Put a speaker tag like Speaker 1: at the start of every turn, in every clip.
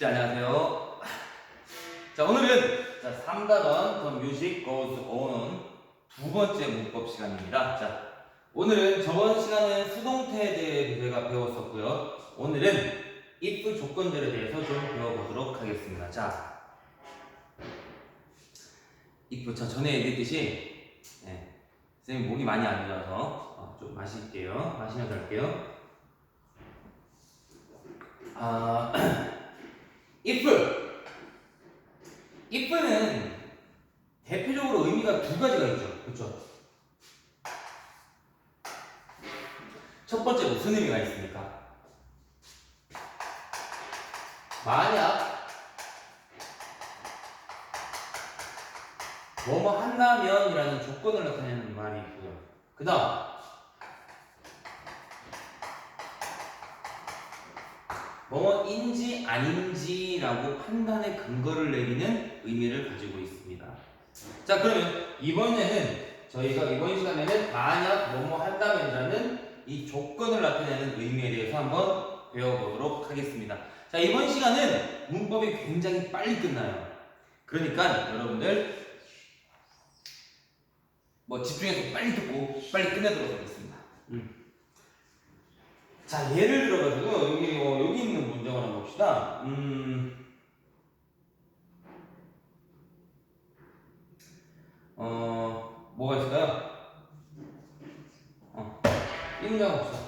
Speaker 1: 네, 안녕하세요. 자, 오늘은 자, 3단원 The Music Goes On 두 번째 문법 시간입니다. 자, 오늘은 저번 시간은 수동태에 대해 저희가 배웠었고요. 오늘은 if 조건들에 대해서 좀 배워보도록 하겠습니다. 자, if 자 전에 얘기했듯이 네, 선생님 목이 많이 안 좋아서 어, 좀 마실게요. 마시면서 할게요. 아, if if는 대표적으로 의미가 두 가지가 있죠. 그렇죠? 첫 번째 무슨 의미가 있습니까? 만약 뭐뭐 한다면이라는 조건을 나타내는 말이 있고요. 그 다음 뭐뭐인지 아닌지라고 판단의 근거를 내리는 의미를 가지고 있습니다. 자 그러면 이번에는 저희가 이번 시간에는 만약 뭐뭐 한다면이라는 이 조건을 나타내는 의미에 대해서 한번 배워보도록 하겠습니다. 자 이번 시간은 문법이 굉장히 빨리 끝나요. 그러니까 여러분들 뭐 집중해서 빨리 듣고 빨리 끝내도록 하겠습니다. 음. 자 예를 들어가지고 여기 어, 여기 있는 문장을 한번 봅시다. 음, 어 뭐가 있을까요? 어, 이 문장 봅시다.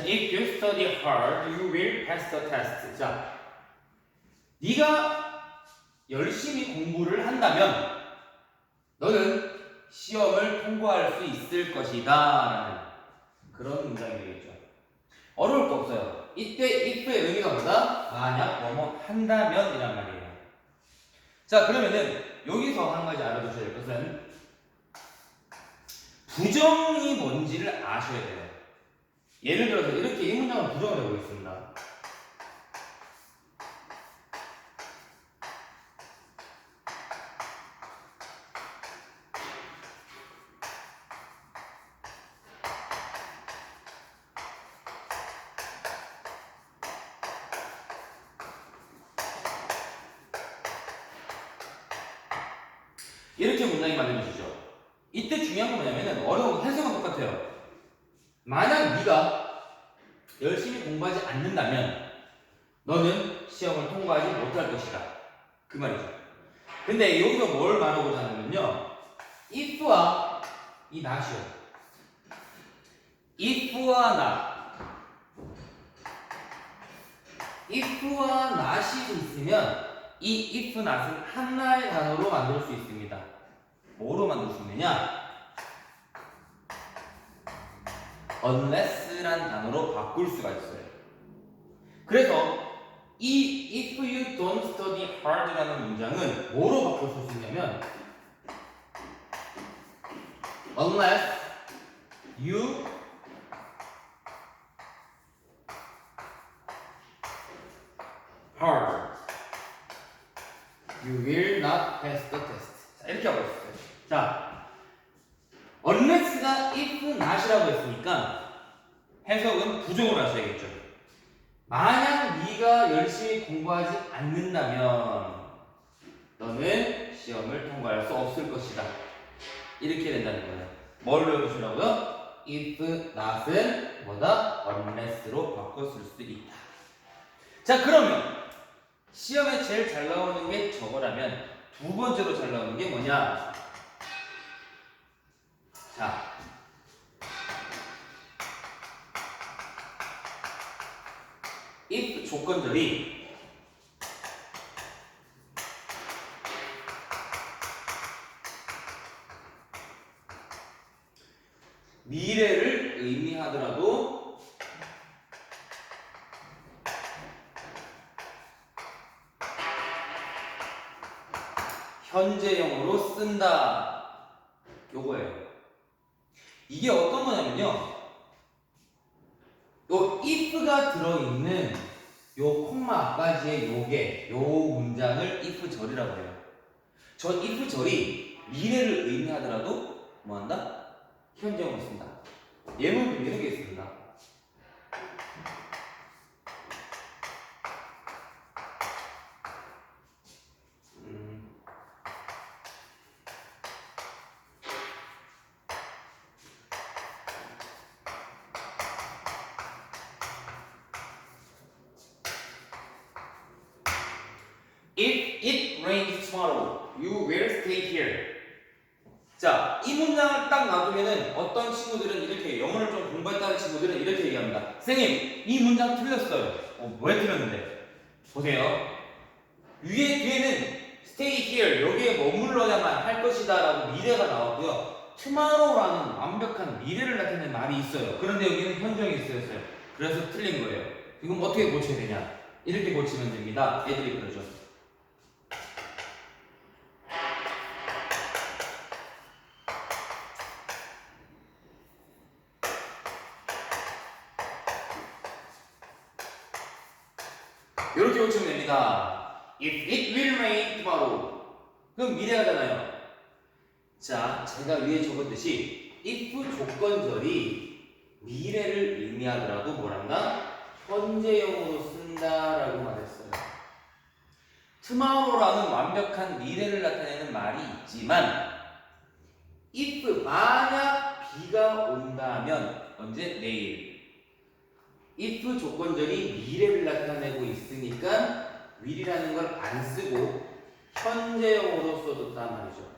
Speaker 1: 자, if you study hard, you will pass the test. 자, 네가 열심히 공부를 한다면 너는 시험을 통과할 수 있을 것이다 라는 그런 문장이 되겠죠. 어려울 거 없어요. 이때 if의 의미가 뭐다? 만약 뭐뭐 한다면 이란 말이에요. 자, 그러면은 여기서 한 가지 알아두셔야 될 것은 부정이 뭔지를 아셔야 돼요. 예를 들어서 이렇게 이 문장을 부정을 해보겠습니다. 이렇게 문장이 만들어지죠. 이때 중요한 건 뭐냐면은 어려운 해석은 똑같아요. 만약 네가 열심히 공부하지 않는다면 너는 시험을 통과하지 못할 것이다. 그 말이죠. 근데 여기서 뭘 말하고자 하냐면요. if와 이 not이요. if와 not. if와 not이 있으면 이 if, not은 하나의 단어로 만들 수 있습니다. 뭐로 만들 수 있느냐? Unless란 단어로 바꿀 수가 있어요. 그래서 이 if you don't study hard라는 문장은 뭐로 바꿀 수 있냐면 unless you hard you will not pass the test. 자, 이렇게 하고 있어요. 자, unless가 if not이라고 했으니까 해석은 부정을 하셔야겠죠. 만약 네가 열심히 공부하지 않는다면 너는 시험을 통과할 수 없을 것이다. 이렇게 된다는 거예요. 뭘 외우시라고요? if not은 뭐다? unless로 바꿨을 수도 있다. 자 그러면 시험에 제일 잘 나오는 게 저거라면 두 번째로 잘 나오는 게 뭐냐? 조건들이 미래를 의미하더라도 현재형으로 쓴다. 요거예요. 이게 어떤 거냐면요. 요 if가 들어있는 요 콤마 앞까지의 요게 요 문장을 if 절이라고 해요. 저 if 절이 미래를 의미하더라도 뭐한다? 현재형을 쓴다. 예문 좀 이런 게 있습니다. 음. If it rains tomorrow, you will stay here. 자, 이 문장을 딱 놔두면은 어떤 친구들은 이렇게 영어를 좀 공부했다는 친구들은 이렇게 얘기합니다. 선생님, 이 문장 틀렸어요. 어, 왜 틀렸는데? 보세요. 위에 뒤에는 stay here, 여기에 머물러야만 할 것이다 라고 미래가 나왔고요. tomorrow라는 완벽한 미래를 나타내는 말이 있어요. 그런데 여기는 현정이 쓰였어요. 그래서 틀린 거예요. 이건 어떻게 고쳐야 되냐? 이렇게 고치면 됩니다. 애들이 그러죠. 이렇게 고치면 됩니다. If it will rain tomorrow. 그럼 미래하잖아요. 자, 제가 위에 적었듯이 if 조건절이 미래를 의미하더라도 뭐란다? 현재형으로 쓴다라고 말했어요. tomorrow라는 완벽한 미래를 나타내는 말이 있지만 if 만약 비가 온다면 언제 내일 if 조건절이 미래를 나타내고 있으니까 will이라는 걸 안 쓰고 현재형으로 써줬단 말이죠.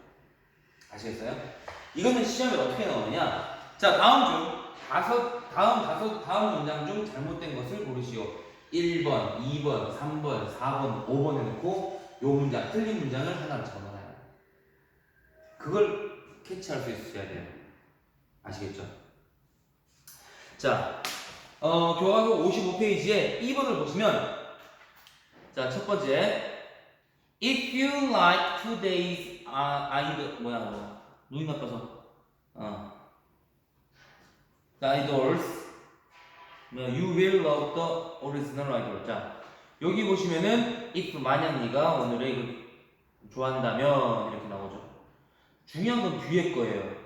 Speaker 1: 아시겠어요? 이거는 시험에 어떻게 나오느냐? 자, 다음 중 다섯 다음 다섯 다음 문장 중 잘못된 것을 고르시오. 1번, 2번, 3번, 4번, 5번 해놓고 요 문장 틀린 문장을 하나 적어놔요. 그걸 캐치할 수 있어야 돼요. 아시겠죠? 자, 어, 교과서 55페이지에 2번을 보시면 자, 첫 번째. If you like today's 아, 아이돌 뭐야 뭐야 눈이 나빠서. 어. Idols 뭐야, You will love the original idol 자 여기 보시면은 if 만약 네가 오늘의 그 좋아한다면 이렇게 나오죠. 중요한 건 뒤에 거예요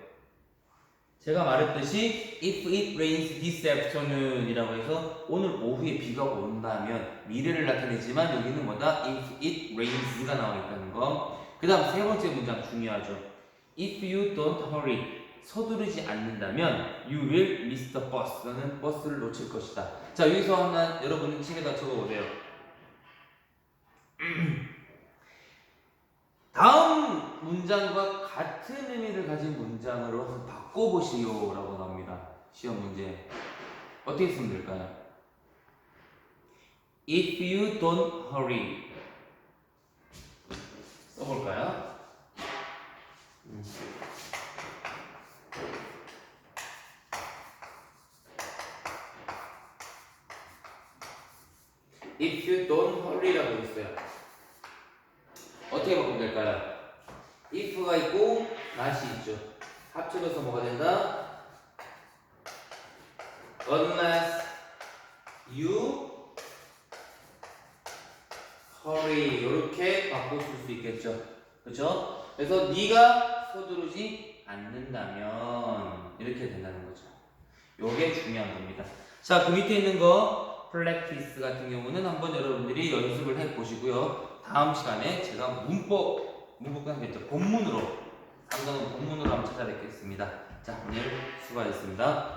Speaker 1: 제가 말했듯이 if it rains this afternoon 이라고 해서 오늘 오후에 비가 온다면 미래를 나타내지만 여기는 뭐다? if it rains가 나와 있다는 거. 그 다음 세 번째 문장 중요하죠. if you don't hurry 서두르지 않는다면 you will miss the bus 너는 버스를 놓칠 것이다. 자 여기서 하나 여러분은 책에다 적어보세요. 다음 문장과 같은 의미를 가진 문장으로 한번 바꿔보시오 라고 나옵니다. 시험 문제. 어떻게 쓰면 될까요? If you don't hurry. 써볼까요? 음. If you don't hurry라고 있어요. 어떻게 바꾸면 될까요? If가 있고 not이 있죠. 합쳐져서 뭐가 된다? Unless you hurry 이렇게 바꾸실 수 있겠죠. 그렇죠? 그래서 네가 서두르지 않는다면 이렇게 된다는 거죠. 요게 중요한 겁니다. 자, 그 밑에 있는 거 practice 같은 경우는 한번 여러분들이 연습을 해 보시고요. 다음 시간에 제가 문법 문법은 하겠죠. 본문으로 상담은 본문으로 한번 찾아뵙겠습니다. 자, 오늘 수고하셨습니다.